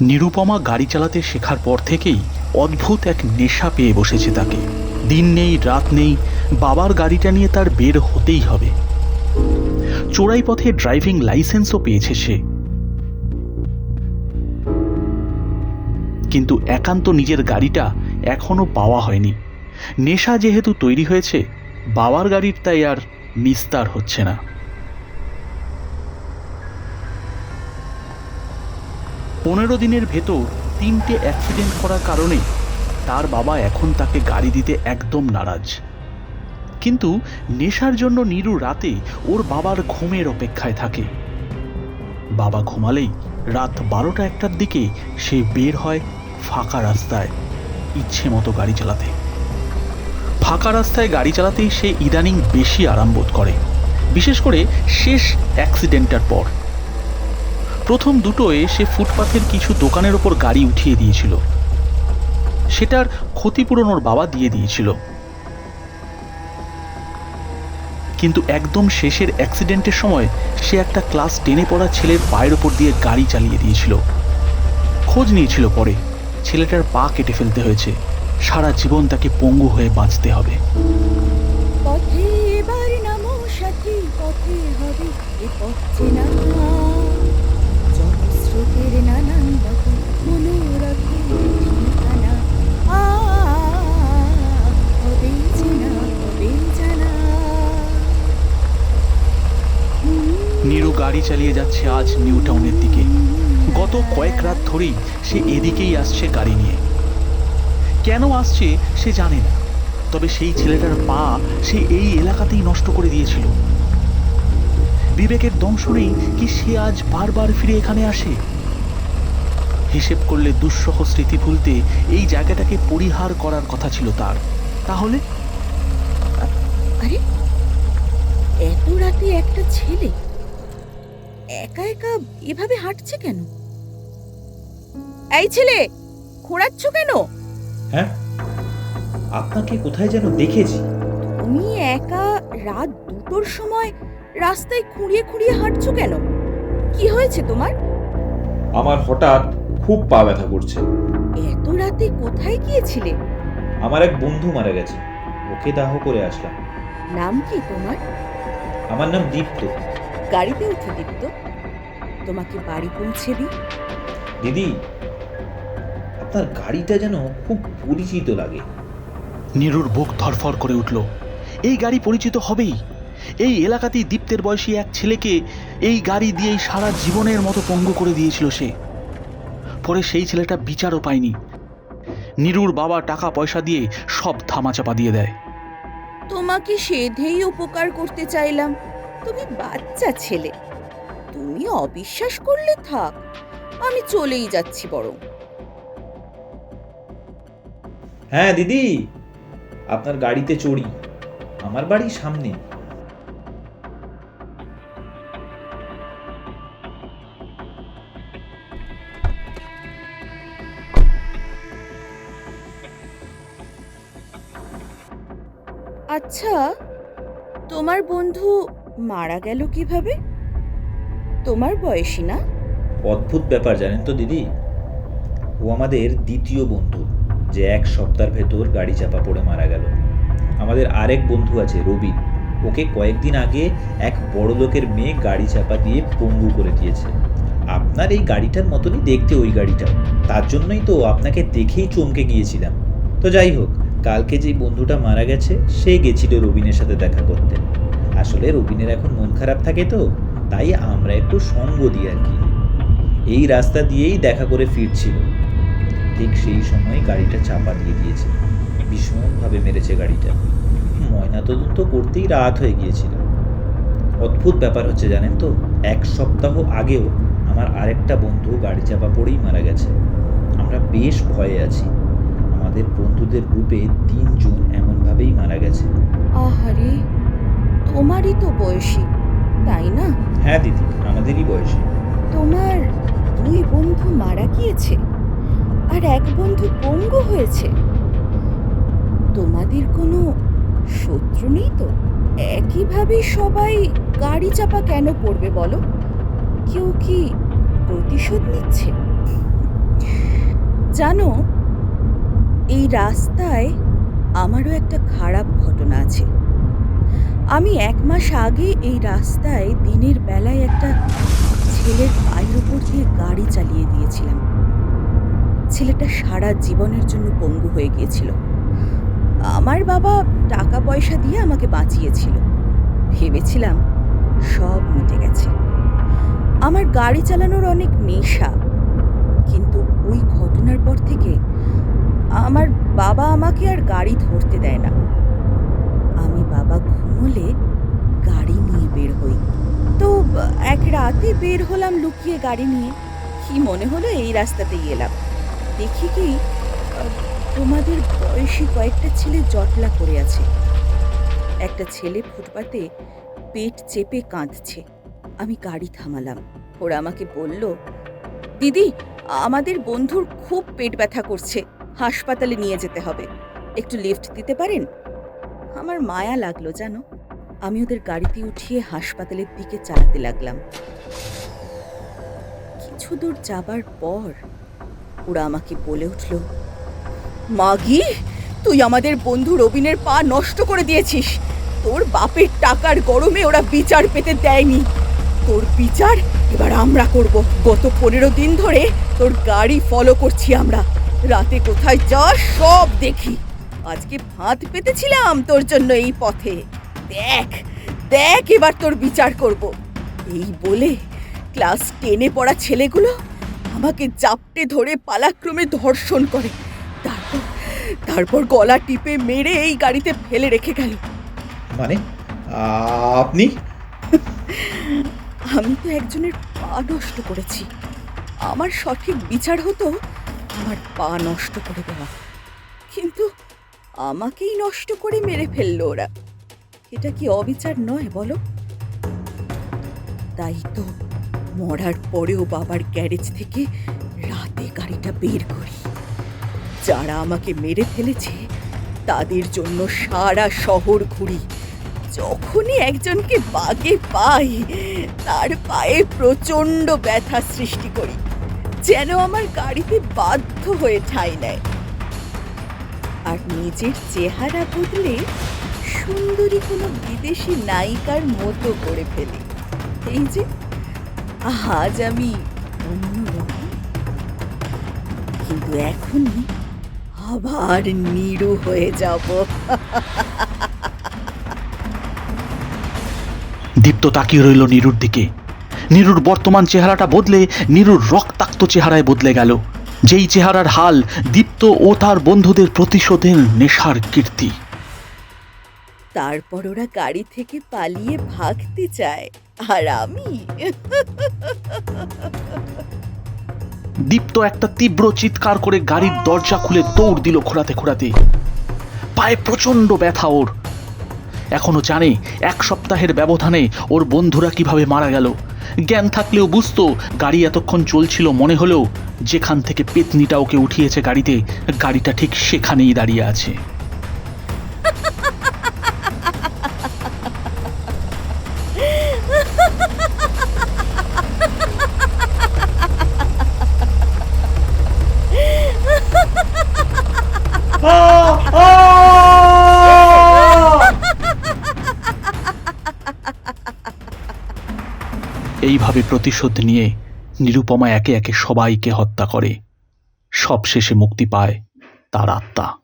নিরুপমা গাড়ি চালাতে শেখার পর থেকেই অদ্ভুত এক নেশা পেয়ে বসেছে তাকে। দিন নেই, রাত নেই, বাবার গাড়িটা নিয়ে তার বের হতেই হবে। চোরাই পথে ড্রাইভিং লাইসেন্সও পেয়েছে সে। কিন্তু একান্ত নিজের গাড়িটা এখনও পাওয়া হয়নি। নেশা যেহেতু তৈরি হয়েছে, বাবার গাড়ির তাই আর নিস্তার হচ্ছে না। পনেরো দিনের ভেতর তিনটে অ্যাক্সিডেন্ট করার কারণে তার বাবা এখন তাকে গাড়ি দিতে একদম নারাজ। কিন্তু নেশার জন্য নিরু রাতে ওর বাবার ঘুমের অপেক্ষায় থাকে। বাবা ঘুমালেই রাত বারোটা একটার দিকে সে বের হয় ফাঁকা রাস্তায় ইচ্ছে মতো গাড়ি চালাতে। ফাঁকা রাস্তায় গাড়ি চালাতেই সে ইদানিং বেশি আরাম বোধ করে। বিশেষ করে শেষ অ্যাক্সিডেন্টটার পর। প্রথম দুটোয় সে ফুটপাথের কিছু দোকানের ওপর গাড়ি উঠিয়ে দিয়েছিল। সেটার ক্ষতিপূরণ ওর বাবা দিয়ে দিয়েছিল। কিন্তু একদম শেষের অ্যাক্সিডেন্টের সময় সে একটা ক্লাস টেনে পড়া ছেলের পায়ের ওপর দিয়ে গাড়ি চালিয়ে দিয়েছিল। খোঁজ নিয়েছিল পরে। ছেলেটার পা কেটে ফেলতে হয়েছে। সারা জীবন তাকে পঙ্গু হয়ে বাঁচতে হবে। পথে এবার সাথী, পথে হবে এ পথ চেনা চালিয়ে যাচ্ছে আজ নিউ টাউনের দিকে। গত কয়েক রাত ধরেই সে এদিকেই আসছে গাড়ি নিয়ে। কেন আসছে সে জানে না, তবে সেই ছেলেটার পা সে এই এলাকাতেই নষ্ট করে দিয়েছিল। বিবেকের দংশ নেই কি সে আজ বারবার ফিরে এখানে আসে? হিসেব করলে দুঃসহ স্মৃতি ভুলতে এই জায়গাটাকে পরিহার করার কথা ছিল তার। তাহলে? এত রাতে একটা ছেলে একা একা এভাবে হাঁটছে কেন? এই ছেলে খোঁড়াচ্ছ কেন? হ্যাঁ? আপনাকে কোথায় যেন দেখেছি। তুমি একা রাত দুটোর সময় রাস্তায় খুঁড়িয়ে খুঁড়িয়ে হাঁটছো কেন? কি হয়েছে তোমার? আমার হঠাৎ খুব পা ব্যথা করছে। এত রাতে কোথায় গিয়েছিলে? আমার এক বন্ধু মারা গেছে। ওকে দাহ করে আসলাম। নাম কি তোমার? আমার নাম দীপ্ত। গাড়িতে উঠে দীপ্ত তোমাকে বাড়ি পৌঁছে দিই। দিদি আপনার গাড়িটা যেন খুব পরিচিত লাগে। নিরুর বুক ধরফর করে উঠল। এই গাড়ি পরিচিত হবেই। এই এলাকাতেই দীপ্তের বয়সী এক ছেলেকে এই গাড়ি দিয়েই সারা জীবনের মতো পঙ্গু করে দিয়েছিল সে। পরে সেই ছেলেটা বিচারও পায়নি। নিরুর বাবা টাকা পয়সা দিয়ে সব ধামাচাপা দিয়ে দেয়। তোমাকে সেধেই উপকার করতে চাইলাম। তুমি বাচ্চা ছেলে। তুমি অবিশ্বাস করলে থাক আমি চলেই যাচ্ছি বরং। হ্যাঁ দিদি আপনার গাড়িতে চড়ি আমার বাড়ির সামনে। আচ্ছা তোমার বন্ধু মারা গেল কীভাবে? তোমার বয়সী না? অদ্ভুত ব্যাপার, জানেন তো দিদি। ও আমাদের দ্বিতীয় বন্ধু, যে এক সপ্তাহের ভেতর গাড়ি চাপা পড়ে মারা গেল। আমাদের আরেক বন্ধু আছে রবিন ওকে কয়েকদিন আগে এক বড় লোকের মেয়ে গাড়ি চাপা দিয়ে পঙ্গু করে দিয়েছে। আপনার এই গাড়িটার মতনই দেখতে ওই গাড়িটা তার জন্যই তো আপনাকে দেখেই চমকে গিয়েছিলাম। তো যাই হোক, কালকে যেই বন্ধুটা মারা গেছে, সে গেছিল রবিনের সাথে দেখা করতে। আসলে রবিনের এখন মন খারাপ থাকে তো, তাই আমরা একটু সঙ্গ দিই আর কি। এই রাস্তা দিয়েই দেখা করে ফিরছিল। ঠিক সেই সময় গাড়িটা চাপা দিয়ে দিয়েছে ভীষণভাবে মেরেছে গাড়িটা। ময়না তদন্ত করতেই রাত হয়ে গিয়েছিল। অদ্ভুত ব্যাপার হচ্ছে জানেন তো, এক সপ্তাহ আগেও আমার আরেকটা বন্ধু গাড়ি চাপা পড়েই মারা গেছে। আমরা বেশ ভয়ে আছি। আমাদের বন্ধুদের গ্রুপে তিনজন এমনভাবেই মারা গেছে। আহারে! তোমারই তো বয়সী তাই না? হ্যাঁ দিদি আমাদেরই বয়সী। তোমার দুই বন্ধু মারা গিয়েছে আর এক বন্ধু পঙ্গু হয়েছে। তোমাদের কোনো শত্রু নেই তো? একইভাবে সবাই গাড়ি চাপা কেন পড়বে বলো? কেউ কি প্রতিশোধ নিচ্ছে? জানো এই রাস্তায় আমারও একটা খারাপ ঘটনা আছে। আমি এক মাস আগে এই রাস্তায় দিনের বেলায় একটা ছেলের পায়ের উপর দিয়ে গাড়ি চালিয়ে দিয়েছিলাম। ছেলেটা সারা জীবনের জন্য পঙ্গু হয়ে গিয়েছিল। আমার বাবা টাকা পয়সা দিয়ে আমাকে বাঁচিয়েছিল। ভেবেছিলাম সব মিটে গেছে। আমার গাড়ি চালানোর অনেক নেশা। কিন্তু ওই ঘটনার পর থেকে আমার বাবা আমাকে আর গাড়ি ধরতে দেয় না। আমি বাবা ঘুমোলে গাড়ি নিয়ে বের হই। তো, এক রাতে বের হলাম লুকিয়ে গাড়ি নিয়ে। কি মনে হলো এই রাস্তাতেই এলাম। দেখি কি তোমাদের বয়সী কয়েকটা ছেলে জটলা করে আছে। একটা ছেলে ফুটপাতে পেট চেপে কাঁদছে। আমি গাড়ি থামালাম। ওরা আমাকে বলল, দিদি, আমাদের বন্ধুর খুব পেট ব্যথা করছে। হাসপাতালে নিয়ে যেতে হবে। একটু লিফট দিতে পারেন? আমার মায়া লাগল, জানো? আমি ওদের গাড়িতে উঠিয়ে হাসপাতালের দিকে চালাতে লাগলাম। কিছু দূর যাবার পর ওরা আমাকে বলে উঠল, মাগি, তুই আমাদের বন্ধু রবিনের পা নষ্ট করে দিয়েছিস। তোর বাপের টাকার গরমে ওরা বিচার পেতে দেয়নি। তোর বিচার এবার আমরা করব। গত পনেরো দিন ধরে তোর গাড়ি ফলো করছি আমরা। রাতে কোথায় যা সব দেখি। আজকে ফাঁদ পেতেছিলাম তোর জন্য এই পথে। দেখ দেখ এবার তোর বিচার করব। এই বলে ক্লাস টেনে পড়া ছেলেগুলো আমাকে জাপটে ধরে পালাক্রমে ধর্ষণ করে। তারপর তারপর গলা টিপে মেরে এই গাড়িতে ফেলে রেখে গেল। মানে? আপনি? আমি তো একজনের পা নষ্ট করেছি। আমার সঠিক বিচার হতো আমার পা নষ্ট করে দেওয়া। কিন্তু আমাকেই নষ্ট করে মেরে ফেলল ওরা। এটা কি অবিচার নয় বলো? তাই তো মরার পরেও বাবার গ্যারেজ থেকে রাতে গাড়িটা বের করি। যারা আমাকে মেরে ফেলেছে, তাদের জন্য সারা শহর ঘুরি। যখনই একজনকে বাগে পাই, তার পায়ে প্রচণ্ড ব্যথা সৃষ্টি করি, যেন আমার গাড়িতে বাধ্য হয়ে ঠাঁই নেয়। আর নিজের চেহারা বদলে সুন্দরী কোনো বিদেশি নায়িকার মতো করে ফেলি। এই যে, আজ আমি কিন্তু এখনই আবার নিরু হয়ে যাব। দীপ্ত তাকিয়ে রইল নীরুর দিকে। নিরুর বর্তমান চেহারাটা বদলে নিরুর রক্তাক্ত চেহারায় বদলে গেল। যেই চেহারার হাল দীপ্ত ও তার বন্ধুদের প্রতিশোধের নেশার কীর্তি। তারপর ওরা গাড়ি থেকে পালিয়ে ভাগতে চায় আর আমি? দীপ্ত একটা তীব্র চিৎকার করে গাড়ির দরজা খুলে দৌড় দিল খোঁড়াতে খোঁড়াতে পায়ে প্রচণ্ড ব্যথা ওর। এখনও জানে এক সপ্তাহের ব্যবধানে ওর বন্ধুরা কীভাবে মারা গেল। জ্ঞান থাকলেও বুঝতো, গাড়ি এতক্ষণ চলছিল মনে হলেও যেখান থেকে পেতনিটা ওকে উঠিয়েছে গাড়িতে, গাড়িটা ঠিক সেখানেই দাঁড়িয়ে আছে। এইভাবে প্রতিশোধ নিয়ে নিরুপমা একে একে সবাইকে হত্যা করে। সবশেষে মুক্তি পায় তার আত্মা।